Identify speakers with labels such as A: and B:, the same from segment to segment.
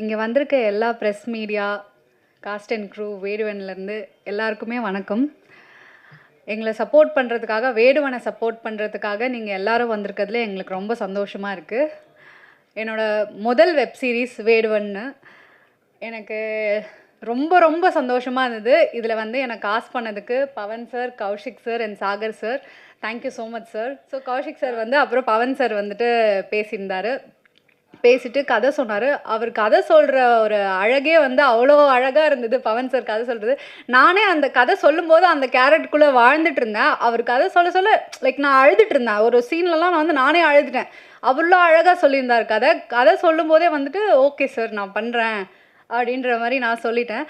A: இங்கே வந்திருக்க எல்லா press media cast and crew வேடுவன்லேருந்து எல்லாருக்குமே வணக்கம். எங்களை சப்போர்ட் பண்ணுறதுக்காக வேடுவனை சப்போர்ட் பண்ணுறதுக்காக நீங்கள் எல்லாரும் வந்திருக்கிறதுல எங்களுக்கு ரொம்ப சந்தோஷமாக இருக்குது என்னோடய முதல் வெப் சீரிஸ் வேடுவன்னு எனக்கு ரொம்ப ரொம்ப சந்தோஷமாக இருந்தது. இதில் வந்து எனக்கு காசு பண்ணதுக்கு Pavan sir Kaushik sir and Sagar sir thank you so much sir so Kaushik sir வந்து அப்புறம் பவன் சார் வந்துட்டு பேசியிருந்தாரு. பேசிட்டு கதை சொன்னார். அவர் கதை சொல்கிற ஒரு அழகே வந்து அவ்வளோ அழகாக இருந்தது. பவன் சார் கதை சொல்கிறது நானே அந்த கதை சொல்லும்போது அந்த கேரட்குள்ளே வாழ்ந்துட்டு இருந்தேன். அவர் கதை சொல்ல சொல்ல லைக் நான் அழுதுட்டு இருந்தேன். ஒரு சீன்லலாம் நான் வந்து நானே அழுதுட்டேன். அவ்வளோ அழகாக சொல்லியிருந்தார் கதை. கதை சொல்லும்போதே வந்துட்டு ஓகே சார் நான் பண்ணுறேன் அப்படின்ற மாதிரி நான் சொல்லிட்டேன்.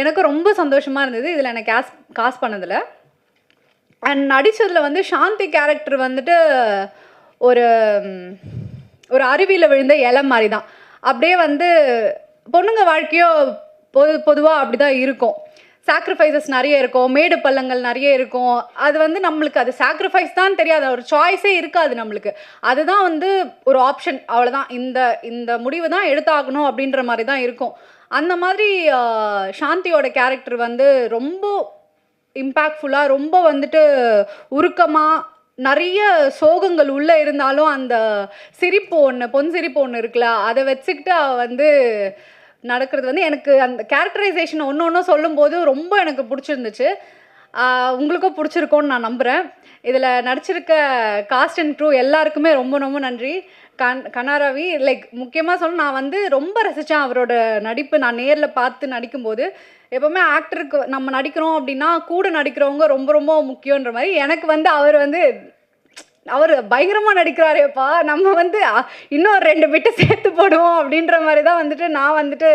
A: எனக்கு ரொம்ப சந்தோஷமாக இருந்தது. இதில் எனக்கு காஸ் பண்ணதில். அண்ட் நடித்ததில் வந்து சாந்தி கேரக்டர் வந்துட்டு ஒரு ஒரு அருவியில் விழுந்த இலை மாதிரி தான் அப்படியே வந்து பொண்ணுங்க வாழ்க்கையோ பொது பொதுவாக அப்படி தான் இருக்கும். சாக்ரிஃபைசஸ் நிறைய இருக்கும். மேடு பள்ளங்கள் நிறைய இருக்கும். அது வந்து நம்மளுக்கு அது சாக்ரிஃபைஸ் தான் தெரியாது. ஒரு சாய்ஸே இருக்காது நம்மளுக்கு. அதுதான் வந்து ஒரு ஆப்ஷன் அவ்வளோதான் இந்த இந்த முடிவு தான் எடுத்தாகணும் அப்படின்ற மாதிரி தான் இருக்கும். அந்த மாதிரி சாந்தியோட கேரக்டர் வந்து ரொம்ப இம்பேக்ட்ஃபுல்லாக ரொம்ப வந்துட்டு உருக்கமாக நிறைய சோகங்கள் உள்ளே இருந்தாலும் அந்த சிரிப்பு ஒன்று பொன் சிரிப்பு ஒன்று இருக்குல்ல அதை வச்சுக்கிட்டு வந்து நடக்கிறது வந்து எனக்கு அந்த கேரக்டரைசேஷன் ஒன்று ஒன்றும் சொல்லும்போது ரொம்ப எனக்கு பிடிச்சிருந்துச்சு. உங்களுக்கும் பிடிச்சிருக்கோன்னு நான் நம்புகிறேன் இதில் நடிச்சிருக்க காஸ்ட் அண்ட் க்ரூ எல்லாருக்குமே ரொம்ப ரொம்ப நன்றி. கண் கனாரவி லைக் முக்கியமாக சொல்ல நான் வந்து ரொம்ப ரசித்தேன் அவரோட நடிப்பு. நான் நேரில் பார்த்து நடிக்கும்போது எப்போவுமே ஆக்டருக்கு நம்ம நடிக்கிறோம் அப்படின்னா கூட நடிக்கிறவங்க ரொம்ப ரொம்ப முக்கியன்ற மாதிரி எனக்கு வந்து அவர் வந்து அவர் பயங்கரமாக நடிக்கிறாரேப்பா நம்ம வந்து இன்னும் ரெண்டு பிட்டு சேர்த்து போடுவோம் அப்படின்ற மாதிரி தான் வந்துட்டு நான் வந்துட்டு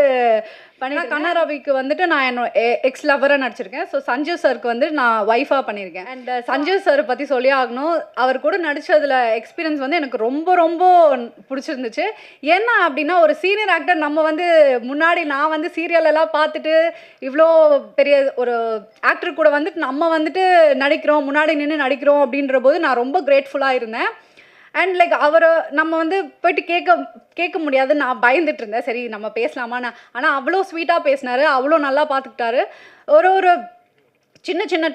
A: பண்ணி கண்ணாராவிக்கு வந்துட்டு நான் என்னோட எக்ஸ் லவராக நடிச்சிருக்கேன். ஸோ சஞ்சீவ் சருக்கு வந்து நான் ஒய்ஃபாக பண்ணியிருக்கேன் அண்ட் சஞ்சீவ் சார் பற்றி சொல்லி ஆகணும். அவர் கூட நடிச்சதுல எக்ஸ்பீரியன்ஸ் வந்து எனக்கு ரொம்ப ரொம்ப பிடிச்சிருந்துச்சு. என்ன அப்படின்னா ஒரு சீனியர் ஆக்டர் நம்ம வந்து முன்னாடி நான் வந்து serial எல்லாம் பார்த்துட்டு இவ்வளோ பெரிய ஒரு ஆக்டர் கூட வந்துட்டு நம்ம வந்துட்டு நடிக்கிறோம் முன்னாடி நின்று நடிக்கிறோம் அப்படின்ற போது நான் ரொம்ப கிரேட்ஃபுல்லாக இருந்தேன். அண்ட் லைக் அவரை நம்ம வந்து போயிட்டு கேட்க கேட்க முடியாது. நான் பயந்துட்டு இருந்தேன் சரி நம்ம பேசலாமான்னு ஆனால் அவ்வளோ ஸ்வீட்டாக பேசினாரு. அவ்வளோ நல்லா பார்த்துக்கிட்டாரு ஒரு ஒரு சின்ன சின்ன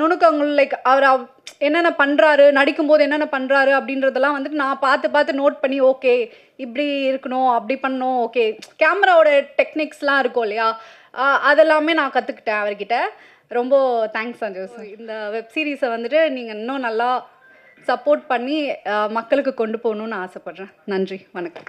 A: நுணுக்கங்கள் லைக் அவர் அவ்- என்னென்ன பண்ணுறாரு நடிக்கும்போது என்னென்ன பண்ணுறாரு அப்படின்றதெல்லாம் வந்துட்டு நான் பார்த்து பார்த்து நோட் பண்ணி ஓகே இப்படி இருக்கணும் அப்படி பண்ணணும் ஓகே. கேமராவோட டெக்னிக்ஸ்லாம் இருக்கும் இல்லையா? அதெல்லாமே நான் கற்றுக்கிட்டேன் அவர்கிட்ட. ரொம்ப தேங்க்ஸ் சஞ்சோஸ் இந்த வெப் சீரிஸை வந்துட்டு நீங்கள் இன்னும் நல்லா சப்போர்ட் பண்ணி ஆஹ், மக்களுக்கு கொண்டு போகணுன்னு ஆசைப்பட்றேன். நன்றி வணக்கம்.